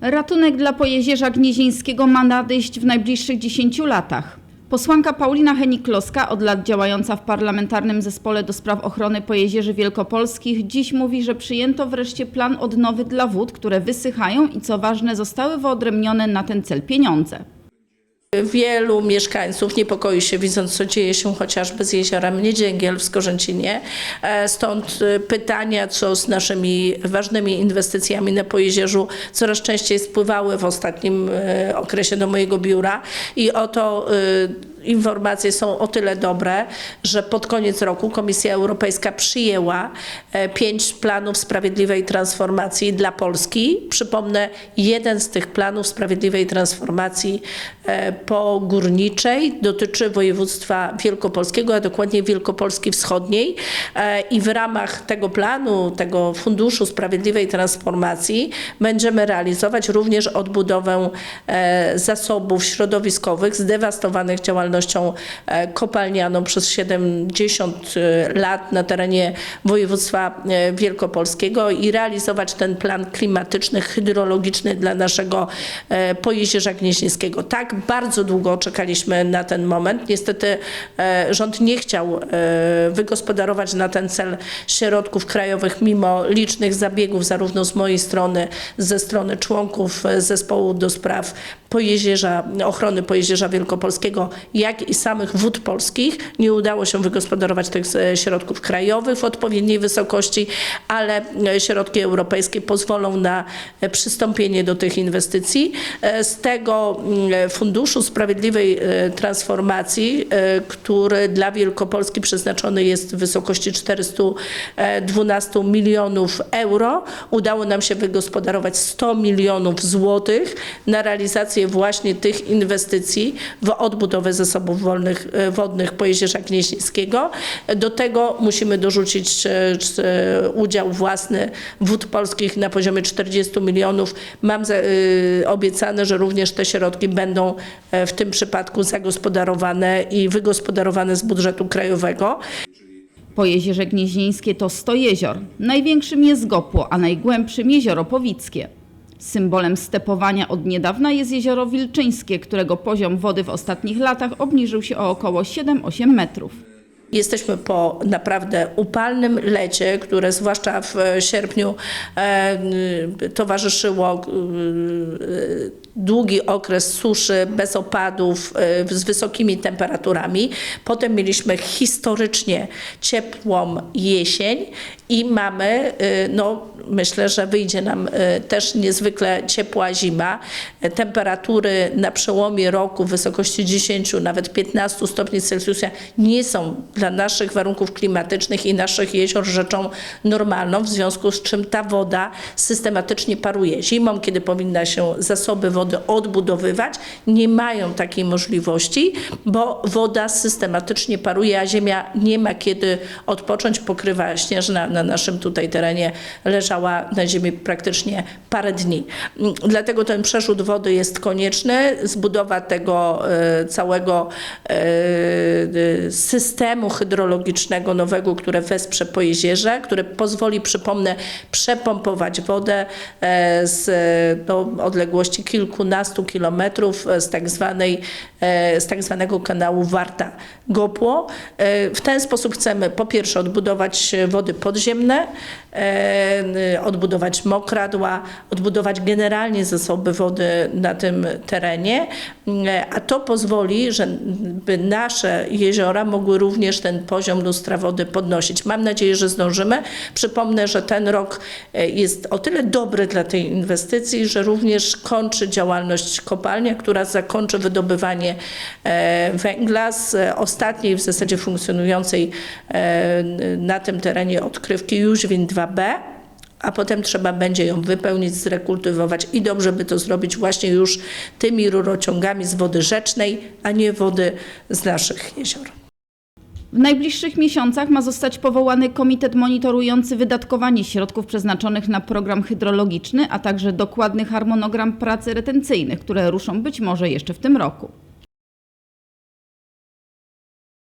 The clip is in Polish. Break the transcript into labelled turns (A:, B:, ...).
A: Ratunek dla pojezierza gnieźnieńskiego ma nadejść w najbliższych 10 latach. Posłanka Paulina Henik-Kloska, od lat działająca w parlamentarnym zespole do spraw ochrony pojezierzy wielkopolskich, dziś mówi, że przyjęto wreszcie plan odnowy dla wód, które wysychają i co ważne zostały wyodrębnione na ten cel pieniądze.
B: Wielu mieszkańców niepokoi się, widząc, co dzieje się chociażby z jeziorem Niedzięgiel w Skorzęcinie. E, Stąd e, pytania, co z naszymi ważnymi inwestycjami na Pojezierzu, coraz częściej spływały w ostatnim e, okresie do mojego biura. I oto informacje są o tyle dobre, że pod koniec roku Komisja Europejska przyjęła e, pięć planów sprawiedliwej transformacji dla Polski. Przypomnę, jeden z tych planów sprawiedliwej transformacji e, pogórniczej dotyczy województwa wielkopolskiego, a dokładnie Wielkopolski Wschodniej. E, I w ramach tego planu, tego Funduszu Sprawiedliwej Transformacji będziemy realizować również odbudowę zasobów środowiskowych zdewastowanych działalnością e, kopalnianą przez 70 lat na terenie województwa e, wielkopolskiego i realizować ten plan klimatyczny, hydrologiczny dla naszego e, Pojezierza Gnieźnieńskiego. Tak bardzo długo czekaliśmy na ten moment. Niestety e, rząd nie chciał e, wygospodarować na ten cel środków krajowych, mimo licznych zabiegów zarówno z mojej strony, ze strony członków e, zespołu do spraw Pojezierza, ochrony Pojezierza Wielkopolskiego, jak i samych wód polskich. Nie udało się wygospodarować tych e, środków krajowych w odpowiedniej wysokości, ale e, środki europejskie pozwolą na e, przystąpienie do tych inwestycji. Z tego mm, Funduszu Sprawiedliwej Transformacji, który dla Wielkopolski przeznaczony jest w wysokości 412 milionów euro, udało nam się wygospodarować 100 milionów złotych na realizację właśnie tych inwestycji w odbudowę zasobów wolnych, e, wodnych Pojezierza Gnieźnieńskiego. Do tego musimy dorzucić e, e, udział własny wód polskich na poziomie 40 milionów. Mam obiecane, że również te środki będą w tym przypadku zagospodarowane i wygospodarowane z budżetu krajowego.
A: Pojezierze gnieźnieńskie to 100 jezior. Największym jest Gopło, a najgłębszym jezioro Powickie. Symbolem stepowania od niedawna jest jezioro Wilczyńskie, którego poziom wody w ostatnich latach obniżył się o około 7-8 metrów.
B: Jesteśmy po naprawdę upalnym lecie, które zwłaszcza w e, sierpniu e, towarzyszyło y, długi okres suszy, bez opadów, e, z wysokimi temperaturami. Potem mieliśmy historycznie ciepłą jesień i mamy, e, no myślę, że wyjdzie nam e, też niezwykle ciepła zima. E, Temperatury na przełomie roku w wysokości 10, nawet 15 stopni Celsjusza nie są dla naszych warunków klimatycznych i naszych jezior rzeczą normalną, w związku z czym ta woda systematycznie paruje. Zimą, kiedy powinna się zasoby wody odbudowywać, nie mają takiej możliwości, bo woda systematycznie paruje, a ziemia nie ma kiedy odpocząć. Pokrywa śnieżna na naszym tutaj terenie leżała na ziemi praktycznie parę dni. Dlatego ten przerzut wody jest konieczny. Zbudowa tego e, całego e, systemu hydrologicznego nowego, które wesprze Pojezierze, które pozwoli, przypomnę, przepompować wodę e, z no, odległości kilkunastu kilometrów z tak, zwanej, z tak zwanego kanału Warta-Gopło. W ten sposób chcemy po pierwsze odbudować wody podziemne, odbudować mokradła, odbudować generalnie zasoby wody na tym terenie, e, a to pozwoli, żeby nasze jeziora mogły również ten poziom lustra wody podnosić. Mam nadzieję, że zdążymy. Przypomnę, że ten rok e, jest o tyle dobry dla tej inwestycji, że również kończy działalność kopalnia, która zakończy wydobywanie e, węgla z ostatniej w zasadzie funkcjonującej na tym terenie odkrywki Jóźwin 2B a potem trzeba będzie ją wypełnić, zrekultywować i dobrze by to zrobić właśnie już tymi rurociągami z wody rzecznej, a nie wody z naszych jezior.
A: W najbliższych miesiącach ma zostać powołany komitet monitorujący wydatkowanie środków przeznaczonych na program hydrologiczny, a także dokładny harmonogram pracy retencyjnych, które ruszą być może jeszcze w tym roku.